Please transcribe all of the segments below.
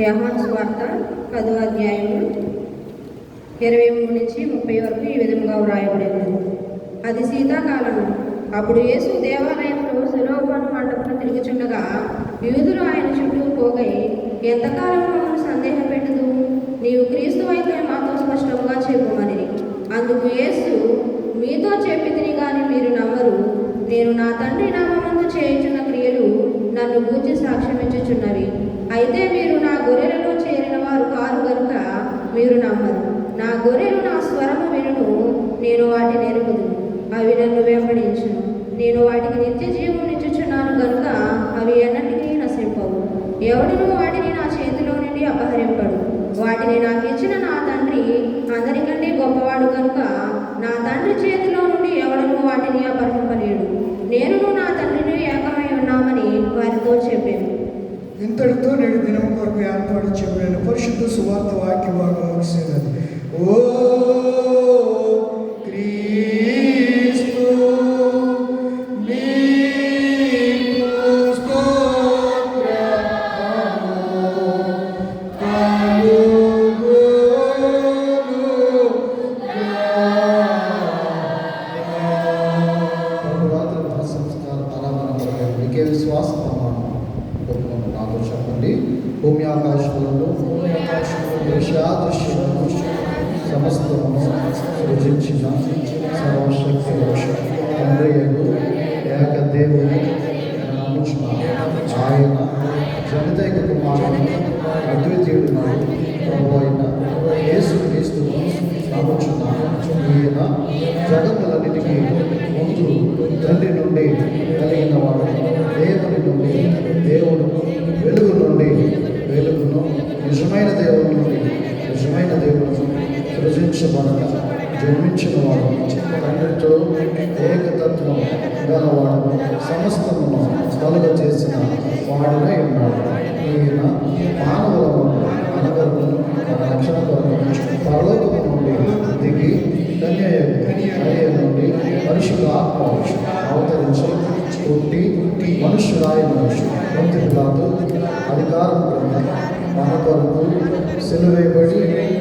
యోహాను స్వార్త పదో అధ్యాయము ఇరవై మూడు నుంచి ముప్పై వరకు ఈ విధంగా వ్రాయబడినది. అది శీతాకాలము. అప్పుడు యేసు దేవాలయంలో సులోభను మండపం తిరుగుచుండగా యూదులు ఆయన చుట్టూ పోగై ఎంతకాలం మమ్మల్ని సందేహం పెట్టదు నీవు క్రీస్తు అయితే మాతో స్పష్టంగా చెప్పుమని అందుకు యేసు మీతో చెప్పితిని కానీ మీరు నమ్మరు. నేను నా తండ్రి నామందు చేయుచున్న క్రియలు నన్ను గూర్చి సాక్ష్యమించుచున్నవి అయితే మీరు నా గొర్రెలు నా స్వరము వినును. నేను వాటిని ఎరుగుదు అవి నన్ను వెంబడించును. నేను వాటికి నిత్య జీవం కనుక అవి ఎన్నటికీ నశింపవు. ఎవడినో వాటిని నా చేతిలో నుండి అపహరింపడు. వాటిని నాకు ఇచ్చిన నా తండ్రి అందరికంటే గొప్పవాడు కనుక నా తండ్రి చేతిలో నుండి ఎవడను వాటిని అపహరింపలేడు. నేను నా తండ్రిని ఏకమై ఉన్నామని వారితో చెప్పాను. ఇంతటితో నేడు దినం కొరకు ఏర్పాటు చేయబడిన పరిశుద్ధ సువార్త వాక్య భాగం ముగిసినది మీకే విశ్వాస ప్రమాణం ఒప్పుకోండి నాతో చెప్పండి భూమి ఆకాశములను భూమి ఆకాశములు దృశ్యాదృశ్యములను సమస్తమును సృజించిన సర్వశక్తి తండ్రి ఏక దేవుని నమ్ముచున్నాను ఆయన జనితైక కుమారుని అద్వితీయుడు జన్మించిన వాడు తండ్రితో ఏకతత్వం గలవాడు సమస్తమును కలుగ చేసిన వాడుగా ఉన్నాడు. ఈయన మానవులను అనగలను రక్షణ కొరకు పరలోకము నుండి దిగి కన్యాయ నుండి మనుషుల ఆత్మ అవతరించి పుట్టి మనుష్యురాయన మంత్రి కాదు అధికారం క్రింద మన కొరకు సెలవేయబడి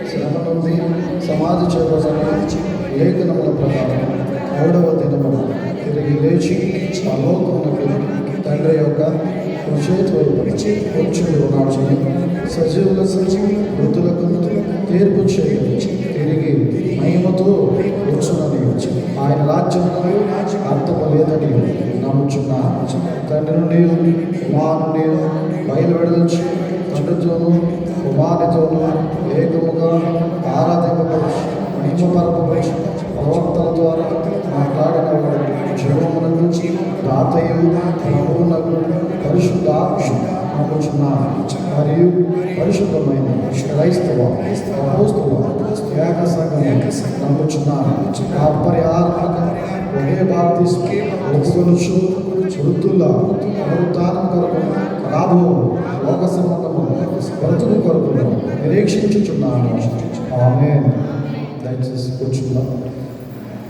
శ్రమ నుండి సమాధి చేయబడి లేఖనముల ప్రకారం మూడవ దినమున తిరిగి లేచి పరలోకమునకు తండ్రి యొక్క కూర్చుని ఉన్నాడు. సజీవుల సజీవులు వృద్ధులకు తీర్పు చేయవచ్చు తిరిగి మహిమతో కూర్చున్నది ఆయన రాజ్యంలో అర్థము లేదని నమ్ముచున్నా తండ్రి నుండి కుమారుని బయలువెడవచ్చు తండ్రితోనూ కుమారునితోనూ ఏకముగా ఆరాధింపబడచ్చు మహిమపరపబడచ్చు ప్రవక్తల ద్వారా మాట్లాడిన వాడు జీవమునకు దాతయు ప్రభువునకు పరిశుద్ధాత్మ నమ్ముచున్నాను మరియు పరిశుద్ధమైన క్రైస్తవ అపోస్తుల ఏక సంఘం నమ్ముచున్నాను ఒకే బాప్తిస్కి ఒప్పుకొనుచు వృద్ధుల పునరుత్థానం కొరకు రాబో లోక సమ్మతము బ్రతుకు కొరకు నిరీక్షించుచున్నాను. ఆమె దయచేసి కూర్చున్నాను